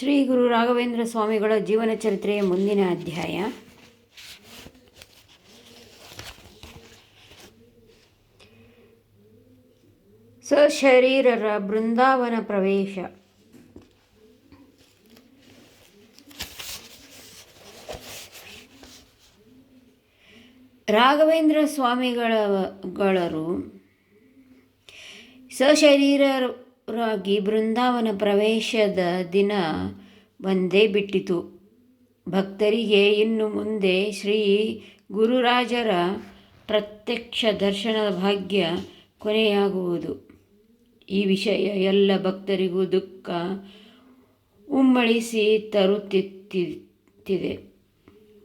ಶ್ರೀ ಗುರು ರಾಘವೇಂದ್ರ ಸ್ವಾಮಿಗಳ ಜೀವನ ಚರಿತ್ರೆಯ ಮುಂದಿನ ಅಧ್ಯಾಯ. ಸಶರೀರರ ಬೃಂದಾವನ ಪ್ರವೇಶ. ರಾಘವೇಂದ್ರ ಸ್ವಾಮಿಗಳರು ಸಶರೀರರಾಗಿ ಬೃಂದಾವನ ಪ್ರವೇಶದ ದಿನ ಬಂದೇ ಬಿಟ್ಟಿತು. ಭಕ್ತರಿಗೆ ಇನ್ನು ಮುಂದೆ ಶ್ರೀ ಗುರುರಾಜರ ಪ್ರತ್ಯಕ್ಷ ದರ್ಶನದ ಭಾಗ್ಯ ಕೊನೆಯಾಗುವುದು. ಈ ವಿಷಯ ಎಲ್ಲ ಭಕ್ತರಿಗೂ ದುಃಖ ಉಮ್ಮಳಿಸಿ ತರುತ್ತಿದೆ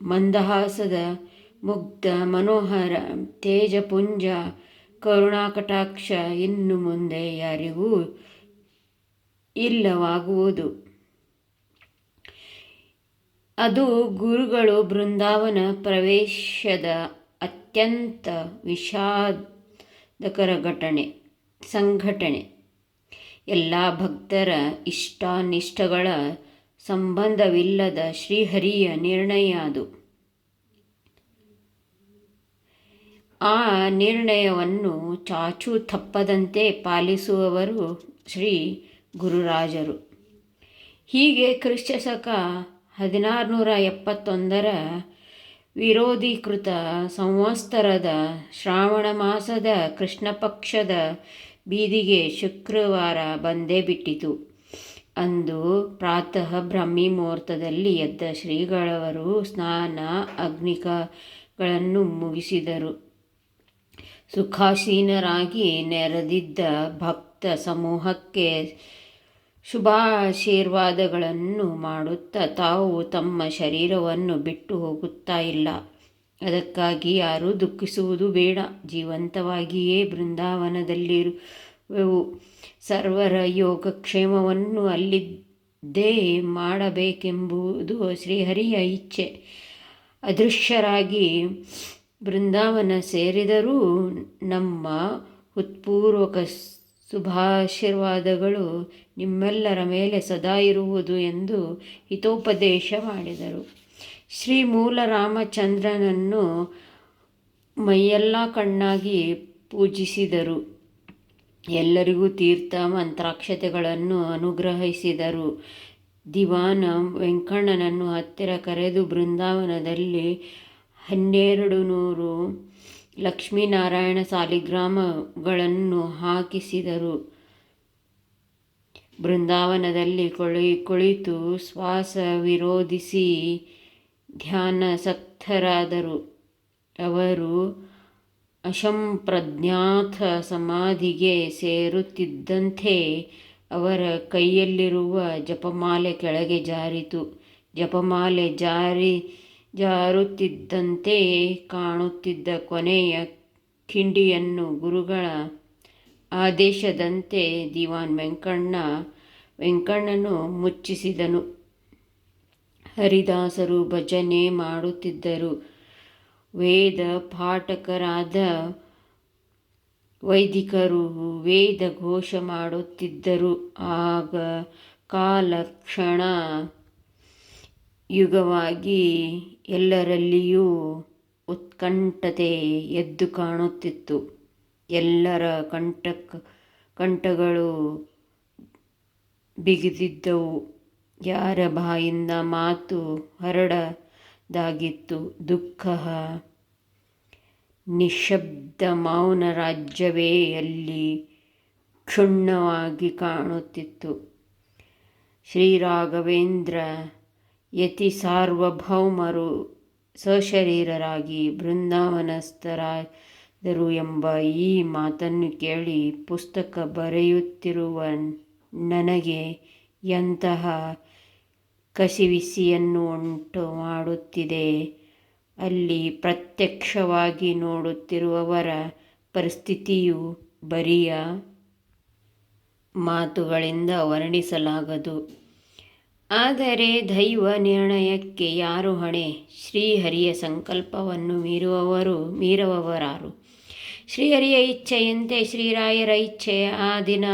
ಮಂದಹಾಸದ ಮುಗ್ಧ ಮನೋಹರ ತೇಜಪುಂಜ ಕರುಣಾಕಟಾಕ್ಷ ಇನ್ನು ಮುಂದೆ ಯಾರಿಗೂ ಇಲ್ಲವಾಗುವುದು. ಅದು ಗುರುಗಳು ಬೃಂದಾವನ ಪ್ರವೇಶದ ಅತ್ಯಂತ ವಿಷಾದಕರ ಘಟನೆ, ಸಂಘಟನೆ. ಎಲ್ಲ ಭಕ್ತರ ಇಷ್ಟಾನಿಷ್ಟಗಳ ಸಂಬಂಧವಿಲ್ಲದ ಶ್ರೀಹರಿಯ ನಿರ್ಣಯ ಅದು. ಆ ನಿರ್ಣಯವನ್ನು ಚಾಚು ತಪ್ಪದಂತೆ ಪಾಲಿಸುವವರು ಶ್ರೀ ಗುರುರಾಜರು. ಹೀಗೆ ಕ್ರಿಸ್ತಶಕ ಹದಿನಾರುನೂರ ಎಪ್ಪತ್ತೊಂದರ ವಿರೋಧೀಕೃತ ಸಂವತ್ಸರದ ಶ್ರಾವಣ ಮಾಸದ ಕೃಷ್ಣ ಪಕ್ಷದ ಬೀದಿಗೆ ಶುಕ್ರವಾರ ಬಂದೇ ಬಿಟ್ಟಿತು. ಅಂದು ಪ್ರಾತಃ ಬ್ರಹ್ಮಿ ಮುಹೂರ್ತದಲ್ಲಿ ಎದ್ದ ಶ್ರೀಗಳವರು ಸ್ನಾನ ಅಗ್ನಿಕಗಳನ್ನು ಮುಗಿಸಿದರು. ಸುಖಾಸೀನರಾಗಿ ನೆರೆದಿದ್ದ ಭಕ್ತ ಸಮೂಹಕ್ಕೆ ಶುಭಾಶೀರ್ವಾದಗಳನ್ನು ಮಾಡುತ್ತಾ ತಾವು ತಮ್ಮ ಶರೀರವನ್ನು ಬಿಟ್ಟು ಹೋಗುತ್ತಾ ಇಲ್ಲ. ಅದಕ್ಕಾಗಿ ಯಾರೂ ದುಃಖಿಸುವುದು ಬೇಡ. ಜೀವಂತವಾಗಿಯೇ ಬೃಂದಾವನದಲ್ಲಿರುವೆವು. ಸರ್ವರ ಯೋಗಕ್ಷೇಮವನ್ನು ಅಲ್ಲಿದ್ದೇ ಮಾಡಬೇಕೆಂಬುದು ಶ್ರೀಹರಿಯ ಇಚ್ಛೆ. ಅದೃಶ್ಯರಾಗಿ ಬೃಂದಾವನ ಸೇರಿದರೂ ನಮ್ಮ ಉತ್ಪೂರ್ವಕ ಶುಭಾಶೀರ್ವಾದಗಳು ನಿಮ್ಮೆಲ್ಲರ ಮೇಲೆ ಸದಾ ಇರುವುದು ಎಂದು ಹಿತೋಪದೇಶ ಮಾಡಿದರು. ಶ್ರೀ ಮೂಲ ರಾಮಚಂದ್ರನನ್ನು ಮೈಯೆಲ್ಲ ಕಣ್ಣಾಗಿ ಪೂಜಿಸಿದರು. ಎಲ್ಲರಿಗೂ ತೀರ್ಥ ಮಂತ್ರಾಕ್ಷತೆಗಳನ್ನು ಅನುಗ್ರಹಿಸಿದರು. ದಿವಾನ ವೆಂಕಣ್ಣನನ್ನು ಹತ್ತಿರ ಕರೆದು ಬೃಂದಾವನದಲ್ಲಿ ಹನ್ನೆರಡು ನೂರು ಲಕ್ಷ್ಮೀನಾರಾಯಣ ಸಾಲಿಗ್ರಾಮಗಳನ್ನು ಹಾಕಿಸಿದರು. ಬೃಂದಾವನದಲ್ಲಿ ಕೊಳಿ, ಕುಳಿತು ಶ್ವಾಸ ವಿರೋಧಿಸಿ ಧ್ಯಾನಸಕ್ತರಾದರು. ಅವರು ಅಸಂಪ್ರಜ್ಞಾತ ಸಮಾಧಿಗೆ ಸೇರುತ್ತಿದ್ದಂತೆ ಅವರ ಕೈಯಲ್ಲಿರುವ ಜಪಮಾಲೆ ಕೆಳಗೆ ಜಾರಿತು. ಜಪಮಾಲೆ ಜಾರಿ, ಜಾರುತ್ತಿದ್ದಂತೆ ಕಾಣುತ್ತಿದ್ದ ಕೊನೆಯ ಕಿಂಡಿಯನ್ನು ಗುರುಗಳ ಆದೇಶದಂತೆ ದಿವಾನ್ ವೆಂಕಣ್ಣ ವೆಂಕಣ್ಣನು ಮುಚ್ಚಿಸಿದನು. ಹರಿದಾಸರು ಭಜನೆ ಮಾಡುತ್ತಿದ್ದರು. ವೇದ ಪಾಠಕರಾದ ವೈದಿಕರು ವೇದ ಘೋಷ ಮಾಡುತ್ತಿದ್ದರು. ಆಗ ಕಾಲಕ್ಷಣ ಯುಗವಾಗಿ ಎಲ್ಲರಲ್ಲಿಯೂ ಉತ್ಕಂಠತೆ ಎದ್ದು ಕಾಣುತ್ತಿತ್ತು. ಎಲ್ಲರ ಕಂಠಕ್ಕ ಕಂಠಗಳು ಬಿಗಿದಿದ್ದವು. ಯಾರ ಬಾಯಿಂದ ಮಾತು ಹರಡದಾಗಿತ್ತು? ದುಃಖ ನಿಶಬ್ದ ಮೌನ ರಾಜ್ಯವೇ ಅಲ್ಲಿ ಕ್ಷುಣ್ಣವಾಗಿ ಕಾಣುತ್ತಿತ್ತು. ಶ್ರೀರಾಘವೇಂದ್ರ ಯತಿ ಸಾರ್ವಭೌಮರು ಸಶರೀರರಾಗಿ ಬೃಂದಾವನಸ್ಥರಾದರು ಎಂಬ ಈ ಮಾತನ್ನು ಕೇಳಿ ಪುಸ್ತಕ ಬರೆಯುತ್ತಿರುವ ನನಗೆ ಎಂತಹ ಕಸಿವಿಸಿಯನ್ನು ಉಂಟು ಮಾಡುತ್ತಿದೆ? ಅಲ್ಲಿ ಪ್ರತ್ಯಕ್ಷವಾಗಿ ನೋಡುತ್ತಿರುವವರ ಪರಿಸ್ಥಿತಿಯು ಬರಿಯ ಮಾತುಗಳಿಂದ ವರ್ಣಿಸಲಾಗದು. ಆದರೆ ದೈವ ನಿರ್ಣಯಕ್ಕೆ ಯಾರು ಹೊಣೆ? ಶ್ರೀಹರಿಯ ಸಂಕಲ್ಪವನ್ನು ಮೀರುವವರು ಮೀರುವವರಾರು. ಶ್ರೀಹರಿಯ ಇಚ್ಛೆಯಂತೆ ಶ್ರೀರಾಯರ ಇಚ್ಛೆ. ಆ ದಿನ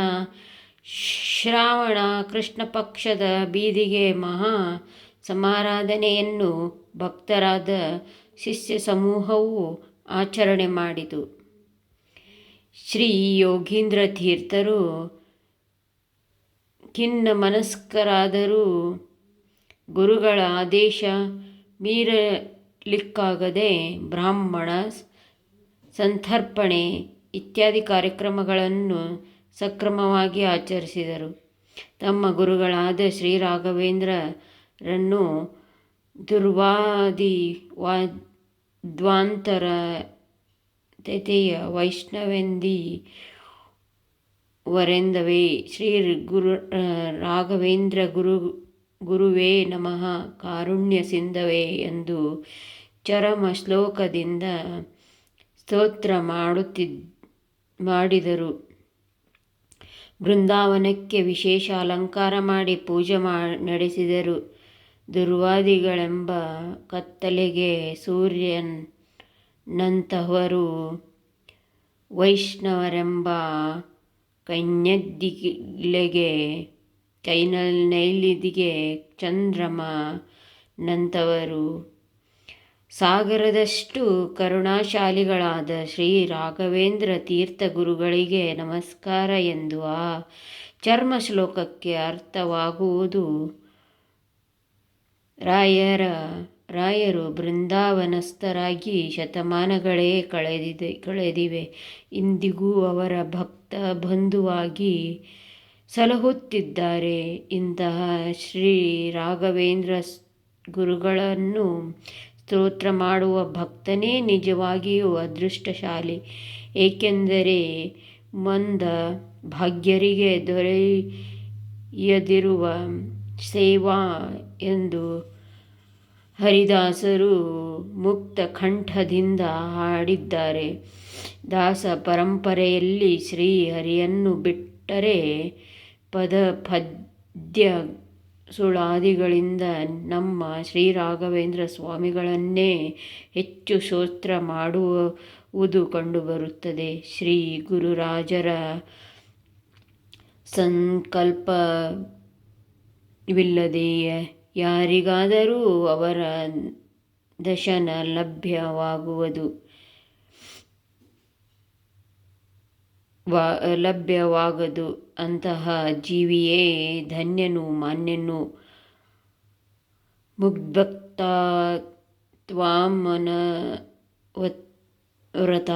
ಶ್ರಾವಣ ಕೃಷ್ಣ ಪಕ್ಷದ ಬೀದಿಗೆ ಮಹಾ ಸಮಾರಾಧನೆಯನ್ನು ಭಕ್ತರಾದ ಶಿಷ್ಯ ಸಮೂಹವು ಆಚರಣೆ ಮಾಡಿತು. ಶ್ರೀ ಯೋಗೀಂದ್ರ ತೀರ್ಥರು ಖಿನ್ನ ಮನಸ್ಕರಾದರೂ ಗುರುಗಳ ಆದೇಶ ಮೀರಲಿಕ್ಕಾಗದೆ ಬ್ರಾಹ್ಮಣ ಸಂತರ್ಪಣೆ ಇತ್ಯಾದಿ ಕಾರ್ಯಕ್ರಮಗಳನ್ನು ಸಕ್ರಮವಾಗಿ ಆಚರಿಸಿದರು. ತಮ್ಮ ಗುರುಗಳಾದ ಶ್ರೀ ರಾಘವೇಂದ್ರರನ್ನು ದುರ್ವಾದಿ ವಾದ್ವಾಂತರ ತೆತೆಯ ವೈಷ್ಣವೆಂದಿ ವರೆಂದವೇ. ಶ್ರೀ ಗುರು ರಾಘವೇಂದ್ರ ಗುರು, ಗುರುವೇ ನಮಃ. ಕಾರುಣ್ಯ ಸಿಂಧವೇ ಎಂದು ಚರಮ ಶ್ಲೋಕದಿಂದ ಸ್ತೋತ್ರ ಮಾಡುತ್ತಿದ್ದ ಮಾಡಿದರು. ಬೃಂದಾವನಕ್ಕೆ ವಿಶೇಷ ಅಲಂಕಾರ ಮಾಡಿ ಪೂಜೆ ಮಾ, ನಡೆಸಿದರು. ದುರ್ವಾದಿಗಳೆಂಬ ಕತ್ತಲೆಗೆ ಸೂರ್ಯನಂತಹವರು ವೈಷ್ಣವರೆಂಬ ಕೈನ್ಯದಿಲೆಗೆ ಚಂದ್ರಮ ನಂತವರು. ಸಾಗರದಷ್ಟು ಕರುಣಾಶಾಲಿಗಳಾದ ಶ್ರೀ ರಾಘವೇಂದ್ರ ತೀರ್ಥ ಗುರುಗಳಿಗೆ ನಮಸ್ಕಾರ ಎಂದು ಆ ಚರ್ಮ ಶ್ಲೋಕಕ್ಕೆ ಅರ್ಥವಾಗುವುದು. ರಾಯರ ರಾಯರು ಬೃಂದಾವನಸ್ಥರಾಗಿ ಶತಮಾನಗಳೇ ಕಳೆದಿದೆ, ಕಳೆದಿವೆ. ಇಂದಿಗೂ ಅವರ ಭಕ್ತ ಬಂಧುವಾಗಿ ಸಲಹುತ್ತಿದ್ದಾರೆ. ಇಂತಹ ಶ್ರೀ ರಾಘವೇಂದ್ರ ಗುರುಗಳನ್ನು ಸ್ತೋತ್ರ ಮಾಡುವ ಭಕ್ತನೇ ನಿಜವಾಗಿಯೂ ಅದೃಷ್ಟಶಾಲಿ. ಏಕೆಂದರೆ ಮಂದ ಭಾಗ್ಯರಿಗೆ ದೊರೆಯದಿರುವ ಸೇವಾ ಎಂದು ಹರಿದಾಸರು ಮುಕ್ತ ಕಂಠದಿಂದ ಹಾಡಿದ್ದಾರೆ. ದಾಸ ಪರಂಪರೆಯಲ್ಲಿ ಶ್ರೀ ಹರಿಯನ್ನು ಬಿಟ್ಟರೆ ಪದ ಪದ್ಯ ಸುಳಾದಿಗಳಿಂದ ನಮ್ಮ ಶ್ರೀ ರಾಘವೇಂದ್ರ ಸ್ವಾಮಿಗಳನ್ನೇ ಹೆಚ್ಚು ಸ್ತೋತ್ರ ಮಾಡುವುದು ಕಂಡುಬರುತ್ತದೆ. ಶ್ರೀ ಗುರುರಾಜರ ಸಂಕಲ್ಪವಿಲ್ಲದೆ ಯಾರಿಗಾದರೂ ಅವರ ದಶನ ಲಭ್ಯವಾಗುವುದು. ವಾ, ಲಭ್ಯವಾಗದು. ಅಂತಹ ಜೀವಿಯೇ ಧನ್ಯನು ಮಾನ್ಯನು. ಮುಗ್ಧಕ್ತ ವ್ರತ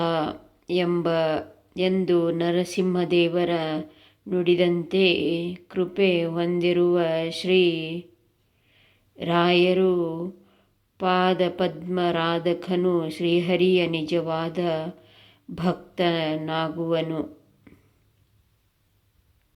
ಎಂಬ ಎಂದು ನರಸಿಂಹದೇವರ ನುಡಿದಂತೆ ಕೃಪೆ ಹೊಂದಿರುವ ಶ್ರೀ ರಾಯರು ಪಾದಪದ್ಮರಾಧಕನು ಶ್ರೀಹರಿಯ ನಿಜವಾದ ಭಕ್ತನಾಗುವನು.